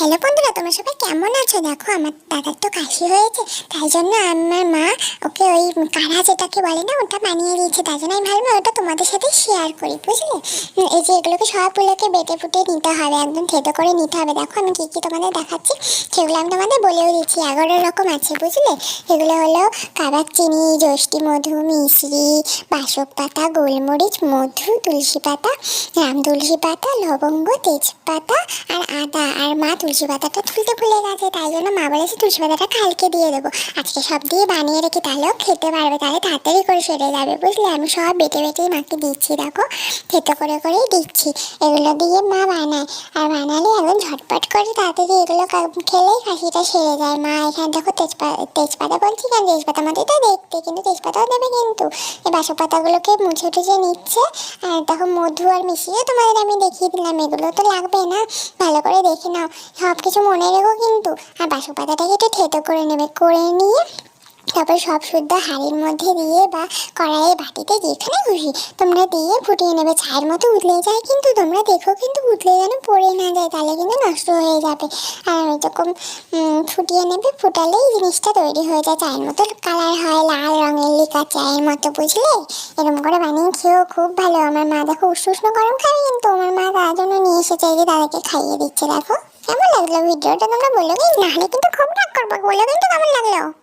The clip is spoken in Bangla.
হ্যালো বন্ধুরা, তোমরা সবাই কেমন আছো? দেখো, আমার দাদার তো কাশি হয়েছে, তাই জন্য আমার মা ওকে ওই কাড়া যেটাকে বলে না, ওটা বানিয়ে দিয়েছে তাই জন্য আমি ভাবলাম ওটা তোমাদের সাথে শেয়ার করি, বুঝলে? এই যে এগুলোকে সবগুলোকে বেটে ফুটে নিতে হবে, একদম থেতো করে নিতে হবে। দেখো, আমি কী কী তোমাদের দেখাচ্ছি। সেগুলো আমি তোমাদের বলেও দিচ্ছি, এগারো রকম আছে, বুঝলে? এগুলো হলো কাবাব চিনি জষ্টি মধু মিশ্রি বাসক পাতা, গোলমরিচ, মধু, তুলসী পাতা রাম তুলসী পাতা, লবঙ্গ, তেজপাতা আর আদা। আর মা তুলসী পাতাটা তুলতে ভুলে গেছে, তাই জন্য মা বলেছে তুলসী পাতাটা কালকে দিয়ে দেবো। আজকে সব দিয়ে বানিয়ে রেখে তাহলেও খেতে পারবে, তাহলে তাড়াতাড়ি করে সেরে যাবে, বুঝলে? আমি সব বেটে বেটে মাকে দিচ্ছি, দেখো। খেতে করে করেই দিচ্ছি। এগুলো দিয়ে মা বানায়। আর বানালে একদম ঝটপট করে তাড়াতাড়ি এগুলো খেলেই কাশিটা সেরে যায়। মা এখানে দেখো তেজপাতা তেজপাতা বলছি কেন? তেজপাতা মতোই তো দেখতে, কিন্তু তেজপাতাও দেবে কিন্তু। এই বাসক পাতাগুলোকে মুছে টুছে নিচ্ছে। আর দেখো মধু আর মিশিয়ে তোমাদের আমি দেখিয়ে দিলাম। এগুলো তো লাগবে না। ভালো করে দেখে নাও। সব কিছু মনে রেখো কিন্তু। আর বাসক পাতাটাকে একটু থেতো করে নেবে। করে নিয়ে তারপর সব শুদ্ধ হাঁড়ির মধ্যে দিয়ে বা কড়াইয়ে বাটিতে যেখানে খুশি। তোমরা দিয়ে ফুটিয়ে নেবে। চায়ের মতো উতলে যায় কিন্তু তোমরা দেখো কিন্তু উতলে যেন পড়ে না যায় তাহলে কিন্তু নষ্ট হয়ে যাবে। আর উম, ফুটিয়ে নেবে ফুটালেই জিনিসটা তৈরি হয়ে যায়। চায়ের মতো কালার হয় লাল রঙের লিকা চায়ের মতো বুঝলে? এরকম করে বানিয়ে খেয়েও খুব ভালো। আমার মা দেখো উষ্ণ গরম খাবে কিন্তু আমার মা তার জন্য নিয়ে এসেছে যে দাদাকে খাইয়ে দিচ্ছে। দেখো কেমন লাগল ভিডিওটা? তোমরা বলো কি না হলে কিন্তু খুব রাগ করব। বলো কিন্তু কেমন লাগল?